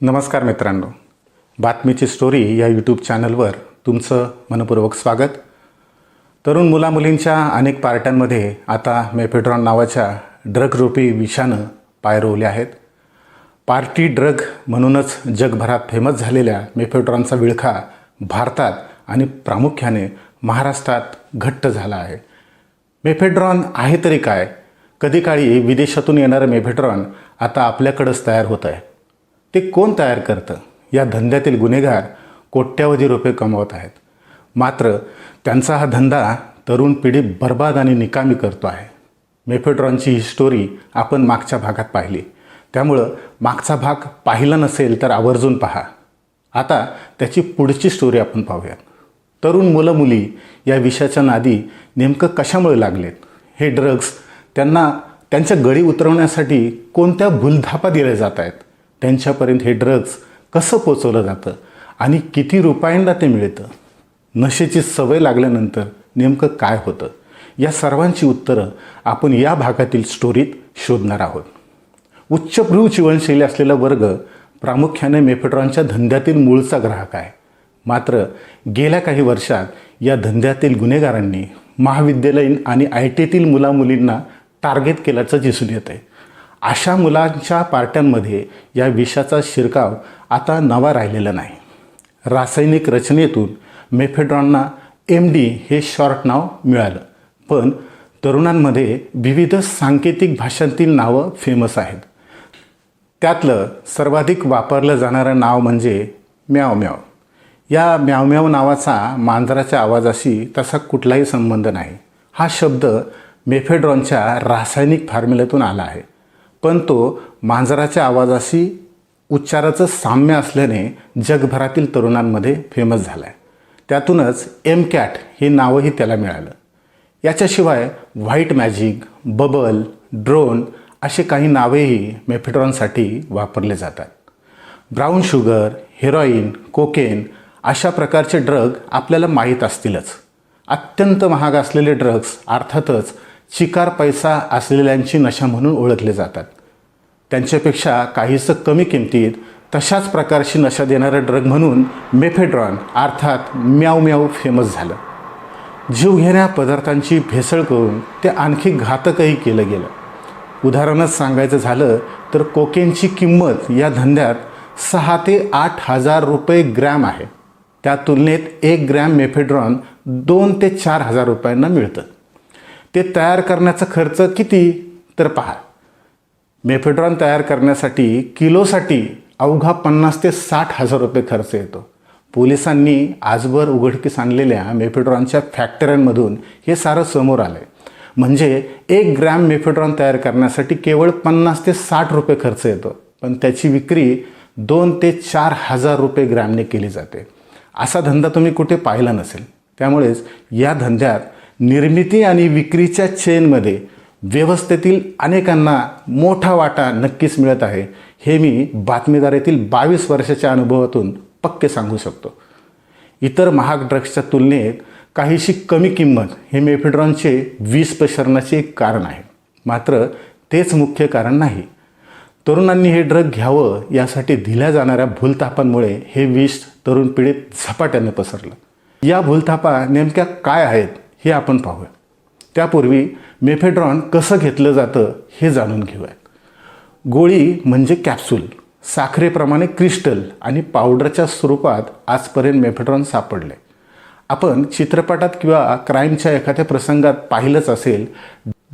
नमस्कार मित्रांनो. बातमीची स्टोरी या यूट्यूब चॅनलवर तुमचं मनपूर्वक स्वागत. तरुण मुलामुलींच्या अनेक पार्ट्यांमध्ये आता मेफेड्रॉन नावाच्या ड्रगरूपी विषानं पाय रोवले आहेत. पार्टी ड्रग म्हणूनच जगभरात फेमस झालेल्या मेफेड्रॉनचा विळखा भारतात आणि प्रामुख्याने महाराष्ट्रात घट्ट झाला आहे. मेफेड्रॉन आहे तरी काय? कधी काळी विदेशातून येणारं मेफेड्रॉन आता आपल्याकडंच तयार होत आहे ते कोण तयार करतं? या धंद्यातील गुन्हेगार कोट्यावधी रुपये कमवत आहेत. मात्र त्यांचा हा धंदा तरुण पिढी बर्बाद आणि निकामी करतो आहे. मेफेड्रॉनची ही स्टोरी आपण मागच्या भागात पाहिली. त्यामुळं मागचा भाग पाहिला नसेल तर आवर्जून पहा. आता त्याची पुढची स्टोरी आपण पाहूया तरुण मुलं मुली या विषयाच्या नादी नेमकं कशामुळे लागलेत? हे ड्रग्स त्यांना त्यांच्या गळी उतरवण्यासाठी कोणत्या भूलधापा दिल्या जात आहेत? त्यांच्यापर्यंत हे ड्रग्ज कसं पोचवलं जातं आणि किती रुपयांना ते मिळतं? नशेची सवय लागल्यानंतर नेमकं काय होतं? या सर्वांची उत्तरं आपण या भागातील स्टोरीत शोधणार आहोत. उच्चभ्रू जीवनशैली असलेला वर्ग प्रामुख्याने मेफेड्रॉनच्या धंद्यातील मूळचा ग्राहक आहे. मात्र गेल्या काही वर्षात या धंद्यातील गुन्हेगारांनी महाविद्यालयीन आणि आय टीतील मुलामुलींना टार्गेट केल्याचं दिसून येत आहे अशा मुलांच्या पार्ट्यांमध्ये या विषाचा शिरकाव आता नवा राहिलेला नाही. रासायनिक रचनेतून मेफेड्रॉनना एम डी हे शॉर्ट नाव मिळालं. पण तरुणांमध्ये विविध सांकेतिक भाषांतील नावं फेमस आहेत. त्यातलं सर्वाधिक वापरलं जाणारं नाव म्हणजे म्याव म्याव. या म्याव म्याव नावाचा मांजराच्या आवाजाशी तसा कुठलाही संबंध नाही. हा शब्द मेफेड्रॉनच्या रासायनिक फॉर्म्युल्यातून आला आहे. पण तो मांजराच्या आवाजाशी उच्चाराचं साम्य असल्याने जगभरातील तरुणांमध्ये फेमस झाला आहे त्यातूनच एम कॅट हे नावही त्याला मिळालं. याच्याशिवाय व्हाईट मॅजिक बबल ड्रोन असे काही नावेही मेफेड्रॉनसाठी वापरले जातात. ब्राऊन शुगर हेरॉईन कोकेन अशा प्रकारचे ड्रग आपल्याला माहीत असतीलच. अत्यंत महाग असलेले ड्रग्स अर्थातच चिकार पैसा असलेल्यांची नशा म्हणून ओळखले जातात. त्यांच्यापेक्षा काहीसं कमी किमतीत तशाच प्रकारची नशा देणारं ड्रग म्हणून मेफेड्रॉन अर्थात म्याव म्याव फेमस झालं. जीवघेण्या पदार्थांची भेसळ करून ते आणखी घातकही केलं गेलं. उदाहरणच सांगायचं झालं तर कोकेनची किंमत या धंद्यात सहा ते आठ हजार रुपये ग्रॅम आहे. त्या तुलनेत एक ग्रॅम मेफेड्रॉन दोन ते चार हजार रुपयांना मिळतं. ते तयार करण्याचा खर्च किती? तर पहा. मेफेड्रॉन तयार करण्यासाठी किलोसाठी अवघा पन्नास ते साठ हजार रुपये खर्च येतो. पोलिसांनी आजवर उघडकीस आणलेल्या मेफेड्रॉनच्या फॅक्टऱ्यांमधून हे सारं समोर आलं आहे म्हणजे एक ग्रॅम मेफेड्रॉन तयार करण्यासाठी केवळ पन्नास ते साठ रुपये खर्च येतो. पण त्याची विक्री दोन ते चार हजार रुपये ग्रॅमने केली जाते. असा धंदा तुम्ही कुठे पाहिला नसेल. त्यामुळेच या धंद्यात निर्मिती आणि विक्रीच्या चेनमध्ये व्यवस्थेतील अनेकांना मोठा वाटा नक्कीच मिळत आहे. हे मी बातमीदारीतील बावीस वर्षाच्या अनुभवातून पक्के सांगू शकतो. इतर महाग ड्रग्सच्या तुलनेत काहीशी कमी किंमत हे मेफिड्रॉनचे विष पसरण्याचे एक कारण आहे. मात्र तेच मुख्य कारण नाही. तरुणांनी हे ड्रग घ्यावं यासाठी दिल्या जाणाऱ्या भूलथापांमुळे हे विष तरुण पिढीत झपाट्याने पसरलं. या भूलथापा नेमक्या काय आहेत? हे आपण पाहूया. त्यापूर्वी मेफेड्रॉन कसं घेतलं जातं हे जाणून घेऊयात गोळी म्हणजे कॅप्सूल साखरेप्रमाणे क्रिस्टल आणि पावडरच्या स्वरूपात आजपर्यंत मेफेड्रॉन सापडले. आपण चित्रपटात किंवा क्राईमच्या एखाद्या प्रसंगात पाहिलंच असेल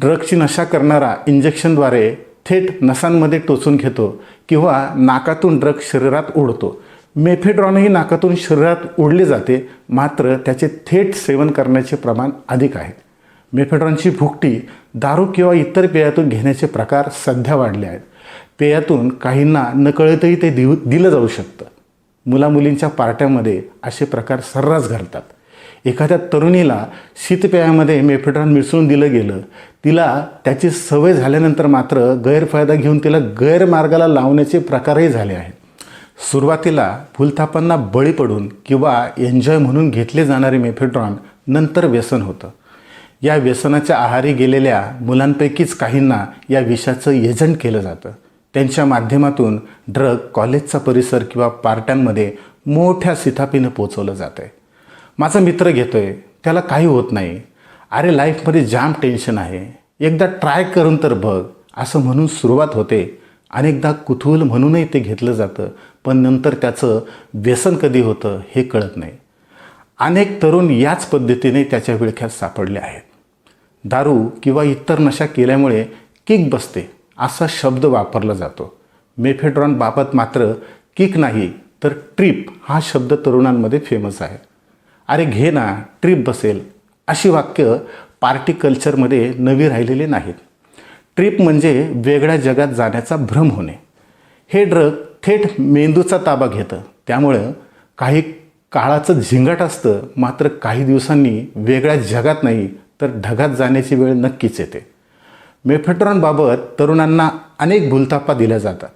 ड्रगची नशा करणारा इंजेक्शनद्वारे थेट नसांमध्ये टोचून घेतो किंवा नाकातून ड्रग शरीरात मेफेड्रॉन मेफेड्रॉनही नाकातून शरीरात ओढले जाते मात्र त्याचे थेट सेवन करण्याचे प्रमाण अधिक आहे. मेफेड्रॉनची भुकटी दारू किंवा इतर पेयातून घेण्याचे प्रकार सध्या वाढले आहेत. पेयातून काहींना नकळतही ते दिव दिलं जाऊ शकतं. मुलामुलींच्या पार्ट्यामध्ये असे प्रकार सर्रास घालतात एखाद्या तरुणीला शीतपेयामध्ये मेफेड्रॉन मिसळून दिलं गेलं. तिला त्याची सवय झाल्यानंतर मात्र गैरफायदा घेऊन तिला गैरमार्गाला लावण्याचे प्रकारही झाले आहेत. सुरुवातीला भूलथापांना बळी पडून किंवा एन्जॉय म्हणून घेतले जाणारे मेफेड्रॉन नंतर व्यसन होतं. या व्यसनाच्या आहारी गेलेल्या मुलांपैकीच काहींना या विषाचं एजंट केलं जातं. त्यांच्या माध्यमातून ड्रग कॉलेजचा परिसर किंवा पार्ट्यांमध्ये मोठ्या सिथापीनं पोचवलं जातं आहे माझा मित्र घेतोय त्याला काही होत नाही. अरे लाईफमध्ये जाम टेन्शन आहे. एकदा ट्राय करून तर बघ असं म्हणून सुरुवात होते. अनेकदा कुतूहल म्हणूनही ते घेतलं जातं पण नंतर त्याचं व्यसन कधी होतं हे कळत नाही. अनेक तरुण याच पद्धतीने त्याच्या विळख्यात सापडले आहेत. दारू किंवा इतर नशा केल्यामुळे किक बसते असा शब्द वापरला जातो. मेफेड्रॉन बाबत मात्र किक नाही तर ट्रिप हा शब्द तरुणांमध्ये फेमस आहे. अरे घे ना ट्रिप बसेल अशी वाक्य पार्टी कल्चरमध्ये नवी राहिलेली नाहीत. ट्रिप म्हणजे वेगळ्या जगात जाण्याचा भ्रम होणे. हे ड्रग थेट मेंदूचा ताबा घेतं. त्यामुळं काही काळाचं झिंगाट असतं मात्र काही दिवसांनी वेगळ्या जगात नाही तर ढगात जाण्याची वेळ नक्कीच येते. मेफेट्रॉनबाबत तरुणांना अनेक भूलतापा दिल्या जातात.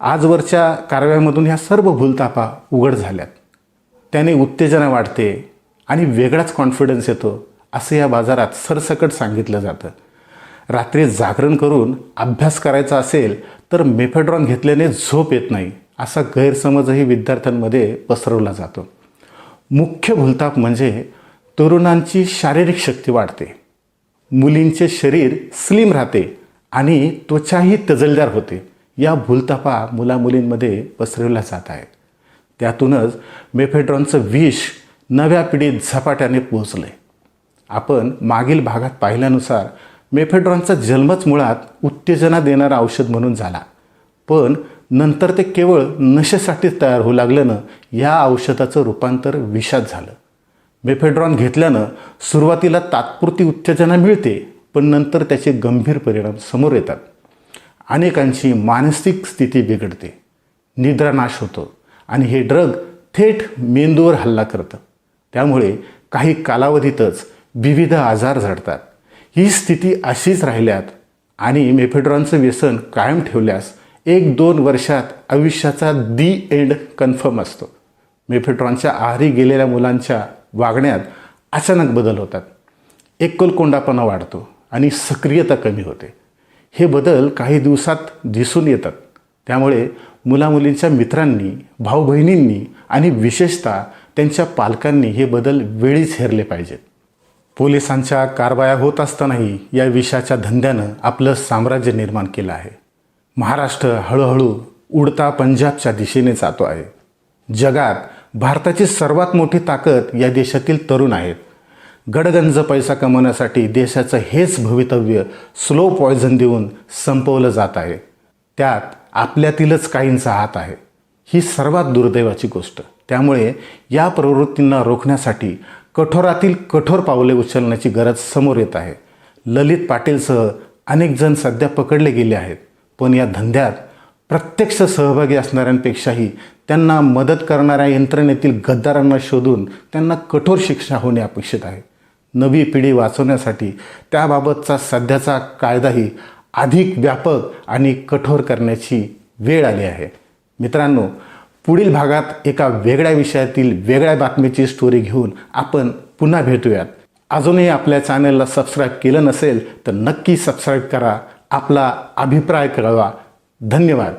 आजवरच्या कारवायामधून ह्या सर्व भूलतापा उघड झाल्यात. त्याने उत्तेजना वाढते आणि वेगळाच कॉन्फिडन्स येतो असं या बाजारात सरसकट सांगितलं जातं. रात्री जागरण करून अभ्यास करायचा असेल तर मेफेड्रॉन घेतल्याने झोप येत नाही असा गैरसमजही विद्यार्थ्यांमध्ये पसरवला जातो. मुख्य भूलताप म्हणजे तरुणांची शारीरिक शक्ती वाढते. मुलींचे शरीर स्लिम राहते आणि त्वचाही तजलदार होते. या भूलतापा मुलामुलींमध्ये पसरवल्या जात आहेत. त्यातूनच मेफेड्रॉनचं विष नव्या पिढीत झपाट्याने पोहोचलं आहे आपण मागील भागात पाहिल्यानुसार मेफेड्रॉनचा जन्मच मुळात उत्तेजना देणारं औषध म्हणून झाला. पण नंतर ते केवळ नशेसाठीच तयार होऊ लागल्यानं या औषधाचं रूपांतर विषात झालं. मेफेड्रॉन घेतल्यानं सुरुवातीला तात्पुरती उत्तेजना मिळते पण नंतर त्याचे गंभीर परिणाम समोर येतात. अनेकांची मानसिक स्थिती बिघडते. निद्रानाश होतो आणि हे ड्रग थेट मेंदूवर हल्ला करतं. त्यामुळे काही कालावधीतच विविध आजार झडतात. ही स्थिती अशीच राहिल्यात आणि मेफेड्रॉनचं व्यसन कायम ठेवल्यास एक दोन वर्षात आयुष्याचा दी एंड कन्फर्म असतो. मेफेड्रॉनच्या आहारी गेलेल्या मुलांच्या वागण्यात अचानक बदल होतात. एकलकोंडापणा वाढतो आणि सक्रियता कमी होते. हे बदल काही दिवसात दिसून येतात. त्यामुळे मुलामुलींच्या मित्रांनी भाऊ बहिणींनी आणि विशेषतः त्यांच्या पालकांनी हे बदल वेळीच हेरले पाहिजेत. पोलिसांच्या कारवाया होत असतानाही या विषाच्या धंद्यानं आपलं साम्राज्य निर्माण केलं आहे. महाराष्ट्र हळूहळू उडता पंजाबच्या दिशेने जातो आहे. जगात भारताची सर्वात मोठी ताकद या देशातील तरुण आहेत. गडगंज पैसा कमवण्यासाठी देशाचं हेच भवितव्य स्लो पॉयझन देऊन संपवलं जात आहे. त्यात आपल्यातीलच काहींचा हात आहे. ही सर्वात दुर्दैवाची गोष्ट. त्यामुळे या प्रवृत्तींना रोखण्यासाठी कठोरातील कठोर पावले उचलण्याची गरज समोर येत आहे. ललित पाटीलसह अनेक जण सध्या पकडले गेले आहेत. पण या धंद्यात प्रत्यक्ष सहभागी असणाऱ्यांपेक्षाही त्यांना मदत करणाऱ्या यंत्रणेतील गद्दारांना शोधून त्यांना कठोर शिक्षा होणे अपेक्षित आहे. नवी पिढी वाचवण्यासाठी त्याबाबतचा सध्याचा कायदाही अधिक व्यापक आणि कठोर करण्याची वेळ आली आहे. मित्रांनो पुढील भागात एका वेगळ्या विषयातील वेगळ्या बातमीची स्टोरी घेऊन आपण पुन्हा भेटूयात. अजूनही आपल्या चॅनलला सबस्क्राईब केलं नसेल तर नक्की सबस्क्राईब करा. आपला अभिप्राय कळवा. धन्यवाद.